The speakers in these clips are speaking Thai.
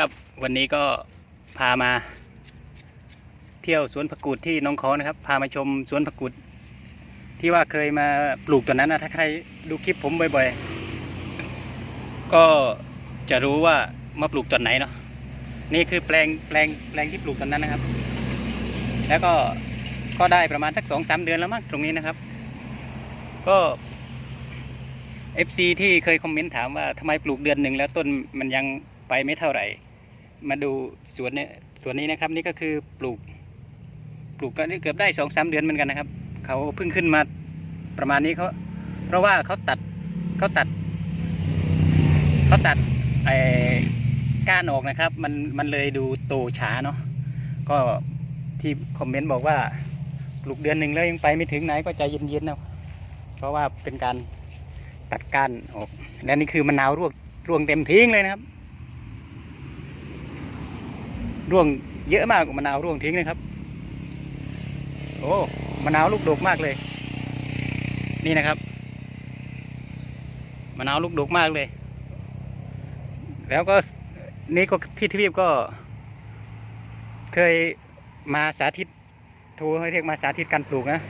ครับวันนี้ก็พามา เที่ยวสวนผักกูดที่น้องคอนะครับ พามาชมสวนผักกูดที่ว่าเคยมาปลูกตอนนั้นนะถ้าใครดูคลิปผมบ่อยๆ ก็จะรู้ว่ามาปลูกตอนไหนเนาะนี่คือแปลงแปลงแปลงที่ปลูกตอนนั้นนะครับ แล้วก็ก็ได้ประมาณสักสองสามเดือนแล้วมั้งตรงนี้นะครับ ก็ FC ที่เคยคอมเมนต์ถามว่าทำไมปลูกเดือนหนึ่งแล้วต้นมันยังไปไม่เท่าไหร่ มาดูสวนเนี่ยสวนนี้นะครับนี่ก็คือปลูก ปลูกก็เกือบได้สองสามเดือนเหมือนกันนะครับเขาเพิ่งขึ้นมาประมาณนี้เขาเพราะว่าเขาตัดเขาตัดเขาตัดไอ้ก้านออกนะครับ มันมันเลยดูโตช้าเนาะก็ที่คอมเมนต์บอกว่าปลูกเดือนหนึ่งแล้วยังไปไม่ถึงไหนก็ใจเย็นๆนะเพราะว่าเป็นการตัดก้านออก และนี่คือมะนาวร่วงร่วงเต็มทิ้งเลยนะครับ ร่วงเยอะมากมะนาวร่วงทิ้งนะครับ โอ้มะนาวลูกดกมากเลย นี่นะครับมะนาวลูกดกมากเลย แล้วก็นี่ก็พี่ทวีปก็ เคยมาสาธิตทรให้เรียกมาสาธิตการปลูกนะ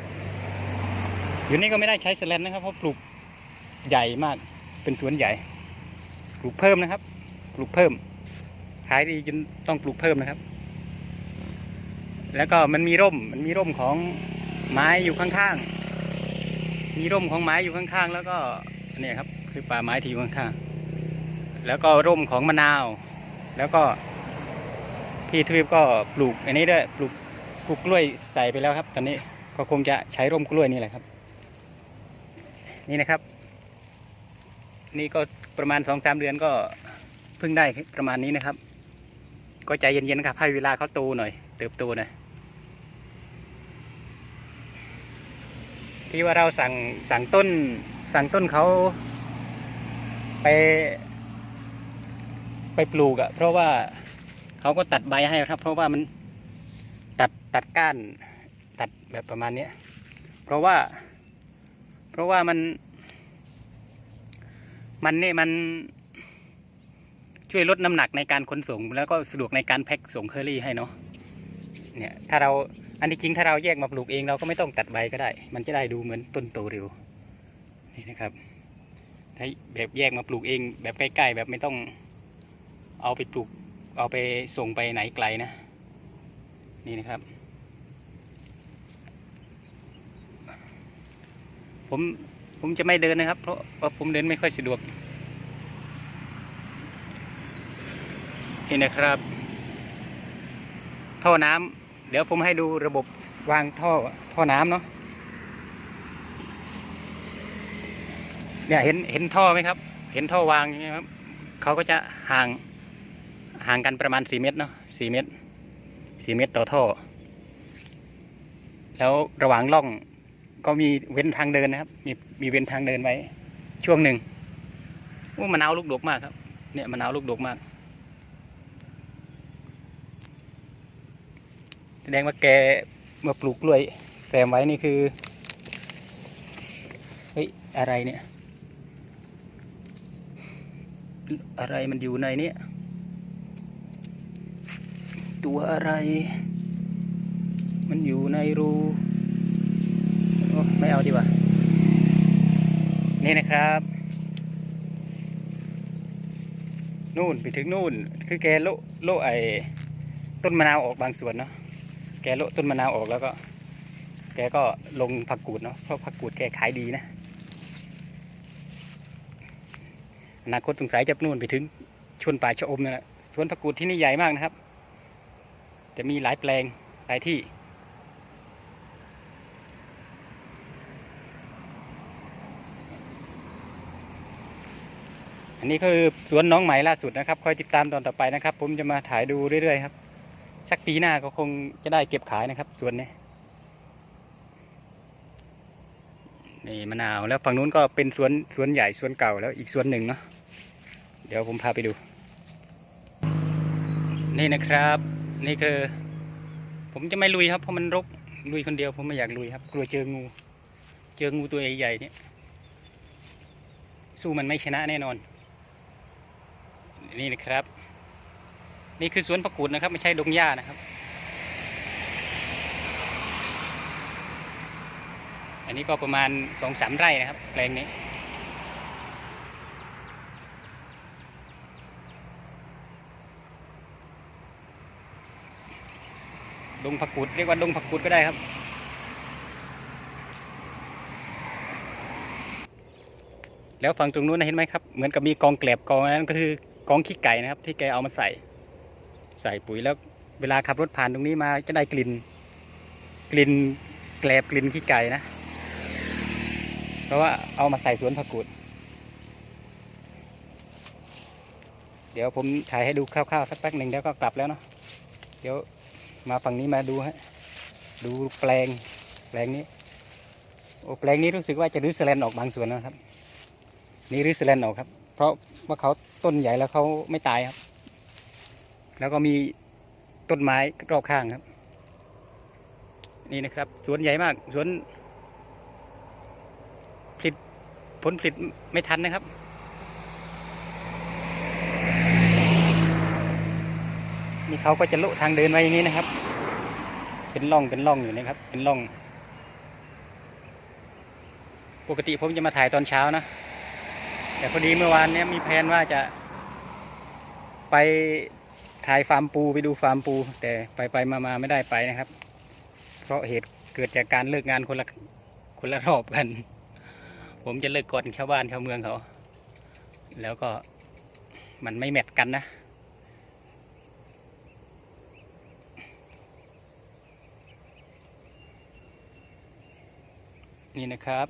อยู่นี่ก็ไม่ได้ใช้สแลนนะครับ เพราะปลูกใหญ่มากเป็นสวนใหญ่ ปลูกเพิ่มนะครับ ปลูกเพิ่ม ขายดีจนต้องปลูกเพิ่มนะครับ แล้วก็มันมีร่มมันมีร่มของไม้อยู่ข้างๆ มีร่มของไม้อยู่ข้างๆ แล้วก็เนี่ยครับ คือป่าไม้ที่อยู่ข้างๆ แล้วก็ร่มของมะนาว แล้วก็พี่ทวีปก็ปลูกอันนี้ด้วยปลูกปลูกกล้วยใส่ไปแล้วครับ ตอนนี้ก็คงจะใช้ร่มกล้วยนี่แหละครับ นี่นะครับ นี่ก็ประมาณสองสามเดือนก็เพิ่งได้ประมาณนี้นะครับ ก็ใจเย็นๆครับให้เวลาเขาโตหน่อย เติบโตหน่อยที่ว่าเราสั่งสั่งต้น สั่งต้นเขาไป ไปปลูกอะ่ะเพราะว่าเขาก็ตัดใบให้ครับ เพราะว่ามันตัดตัดก้าน ตัดแบบประมาณเนี้ยเพราะว่า เพราะว่ามัน มันนี่มัน ช่วยลดน้ำหนักในการขนส่ง แล้วก็สะดวกในการแพ็คส่งเคอรี่ให้เนาะเนี่ยถ้าเราอันที่จริงถ้าเราแยกมาปลูกเองเราก็ไม่ต้องตัดใบก็ได้ มันจะได้ดูเหมือนต้นโตเร็วนี่นะครับถ้าแบบแยกมาปลูกเอง แบบใกล้ๆแบบไม่ต้องเอาไปปลูกเอาไปส่งไปไหนไกลนะ นี่นะครับ ผมผมจะไม่เดินนะครับ เพราะว่าผมเดินไม่ค่อยสะดวก นี่นะครับ ท่อน้ำเดี๋ยวผมให้ดูระบบวางท่อท่อน้ำเนาะเนี่ยเห็นเห็นท่อไหมครับ เห็นท่อวางใช่ไหมครับเขาก็จะห่างห่างกันประมาณสี่เมตรเนาะสี่เมตรสี่เมตรต่อท่อ แล้วระหว่างร่องก็มีเว้นทางเดินนะครับ มีมีเว้นทางเดินไว้ ช่วงหนึ่งโอ้มะนาวลูกดกมากครับ เนี่ยมะนาวลูกดกมาก แสดงว่าแกมาปลูกกล้วยแซมไว้นี่คือเฮ้ยอะไรเนี่ย อะไรมันอยู่ในนี้ตัวอะไร มันอยู่ในรูไม่เอาดีกว่า นี่นะครับ นู่นไปถึงนู่น คือแกโลโลไอต้นมะนาวออกบางส่วนเนาะ แกโละต้นมะนาวออกแล้วก็ แกก็ลงผักกูดเนาะเพราะผักกูดแกขายดีนะอนาคตสงสัยจะนู่นไปถึงชวนป่าชะอมนั่แหละสวนผักกูดที่นี่ใหญ่มากนะครับ จะมีหลายแปลงหลายที่อันนี้คือสวนน้องใหม่ล่าสุดนะครับ คอยติดตามตอนต่อไปนะครับ ผมจะมาถ่ายดูเรื่อยๆครับ สักปีหน้าก็คงจะได้เก็บขายนะครับสวนนี้นี่มะนาวแล้วฝั่งนู้นก็เป็นสวนสวนใหญ่สวนเก่าแล้วอีกสวนหนึ่งเนาะเดี๋ยวผมพาไปดู นี่นะครับ นี่คือ ผมจะไม่ลุยครับเพราะมันรกลุยคนเดียวผมไม่อยากลุยครับ กลัวเจองู เจองูตัวใหญ่ๆเนี่ยสู้มันไม่ชนะแน่นอน นี่นะครับ นี่คือสวนผักกูดนะครับ ไม่ใช่ดงหญ้านะครับ อันนี้ก็ประมาณสองสามไร่นะครับแปลงนี้ ดงผักกูดเรียกว่าดงผักกูดก็ได้ครับแล้วฝั่งตรงนู้นนะเห็นไหมครับ เหมือนกับมีกองแกลบกองนั้นก็คือกองขี้ไก่นะครับ ที่แกเอามาใส่ ใส่ปุ๋ยแล้วเวลาขับรถผ่านตรงนี้มาจะได้กลิ่น กลิ่นแกลบกลิ่นขี้ไก่นะ เพราะว่าเอามาใส่สวนผักกูด เดี๋ยวผมถ่ายให้ดูคร่าวๆสักแป๊บหนึ่งแล้วก็กลับแล้วเนาะเดี๋ยวมาฝั่งนี้มาดูฮะดูแปลงแปลงนี้โอ้แปลงนี้รู้สึกว่าจะรื้อสแลนออกบางส่วนแล้วนะครับ นี่รื้อสแลนออกครับ เพราะว่าเขาต้นใหญ่แล้วเขาไม่ตายครับ แล้วก็มีต้นไม้รอบข้างครับ นี่นะครับ สวนใหญ่มากสวนผลิตผลผลิตไม่ทันนะครับ นี่เขาก็จะลุทางเดินไว้อย่างนี้นะครับ เป็นร่องเป็นร่องอยู่นะครับ เป็นร่อง ปกติผมจะมาถ่ายตอนเช้านะ แต่พอดีเมื่อวานเนี้ยมีแผนว่าจะไป ถ่ายฟาร์มปูไปดูฟาร์มปู แต่ไปไปมามาไม่ได้ไปนะครับ เพราะเหตุเกิดจากการเลิกงานคนละคนละรอบกัน ผมจะเลิกก่อนชาวบ้านชาวเมืองเขา แล้วก็มันไม่แมทกันนะ นี่นะครับ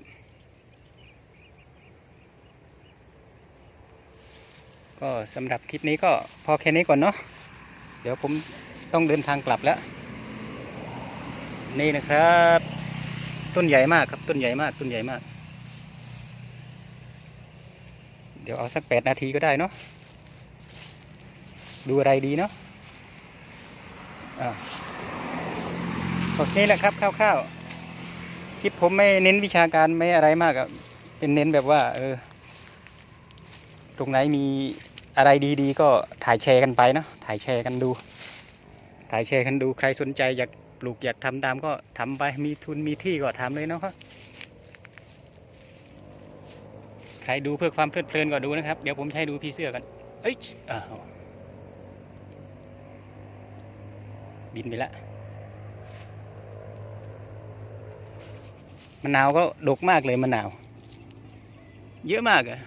ก็สำหรับคลิปนี้ก็พอแค่นี้ก่อนเนาะ เดี๋ยวผมต้องเดินทางกลับแล้ว นี่นะครับ ต้นใหญ่มากครับต้นใหญ่มากต้นใหญ่มาก เดี๋ยวเอาสักแปดนาทีก็ได้เนาะดูอะไรดีเนาะอ่าโอเคแหละครับคร่าวๆคลิปผมไม่เน้นวิชาการไม่อะไรมากอะเป็นเน้นแบบว่า เออ ตรงไหนมี อะไรดีๆ ก็ถ่ายแชร์กันไปเนอะถ่ายแชร์กันดู ถ่ายแชร์กันดูใครสนใจอยากปลูกอยากทำตามก็ทำไปมีทุนมีที่ก็ทำเลยเนาะครับใครดูเพื่อความเพลิดเพลินก็ดูนะครับ เดี๋ยวผมให้ดูพี่เสื้อกัน เอ้ยอ้าวบินไปละมะนาวก็ดกมากเลยมะนาว เยอะมากอะ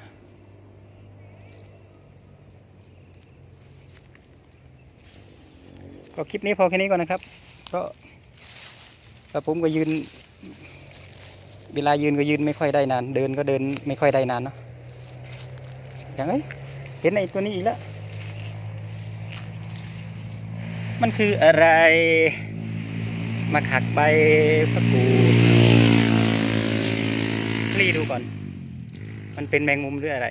ก็คลิปนี้พอแค่นี้ก่อนนะครับก็ก็ผมก็ยืน เวลายืนก็ยืนไม่ค่อยได้นาน เดินก็เดินไม่ค่อยได้นานเนาะอย่างไอ้ยเห็นไอ้ตัวนี้อีกแล้ว มันคืออะไร มาขักใบผักกูดคลี่ดูก่อน มันเป็นแมงมุมหรืออะไร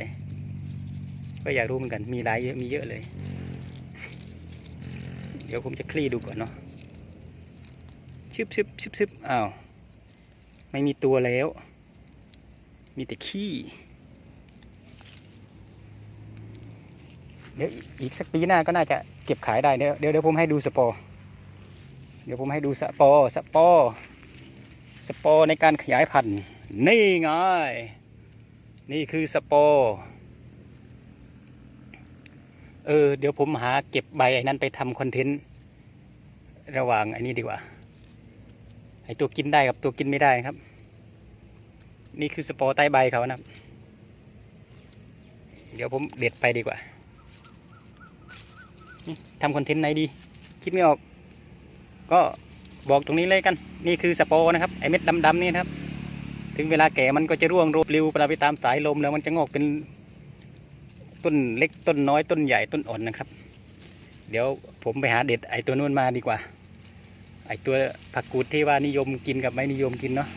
ก็อยากรู้เหมือนกัน มีหลายเยอะ มีเยอะเลย เดี๋ยวผมจะคลี่ดูก่อนเนาะชึบชึบชึบชึบอ้าว ไม่มีตัวแล้ว มีแต่ขี้ เดี๋ยวอีกสักปีหน้าก็น่าจะเก็บขายได้ เดี๋ยวเดี๋ยวผมให้ดูสปอร์ เดี๋ยวผมให้ดูสปอร์ สปอร์ สปอร์ในการขยายพันธุ์ นี่ไง นี่คือสปอร์ เออเดี๋ยวผมหาเก็บใบไอ้นั้นไปทำคอนเทนต์ระหว่างไอ้นี้ดีกว่าไอ้ตัวกินได้กับตัวกินไม่ได้ครับ นี่คือสปอร์ใต้ใบเขานะครับ เดี๋ยวผมเด็ดไปดีกว่าทำคอนเทนต์ไหนดี คิดไม่ออก ก็บอกตรงนี้เลยกัน นี่คือสปอร์นะครับไอเม็ดดำๆนี่นะครับ ถึงเวลาแก่มันก็จะร่วงโรบปลิวไปตามสายลมแล้วมันจะงอกเป็น ต้นเล็กต้นน้อยต้นใหญ่ต้นอ่อนนะครับ เดี๋ยวผมไปหาเด็ดไอตัวนู้นมาดีกว่า ไอตัวผักกูดที่ว่านิยมกินกับไม่นิยมกินเนาะ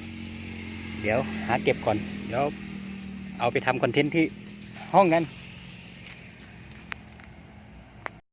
เดี๋ยวหาเก็บก่อนเดี๋ยวเอาไปทำคอนเทนต์ที่ห้องกัน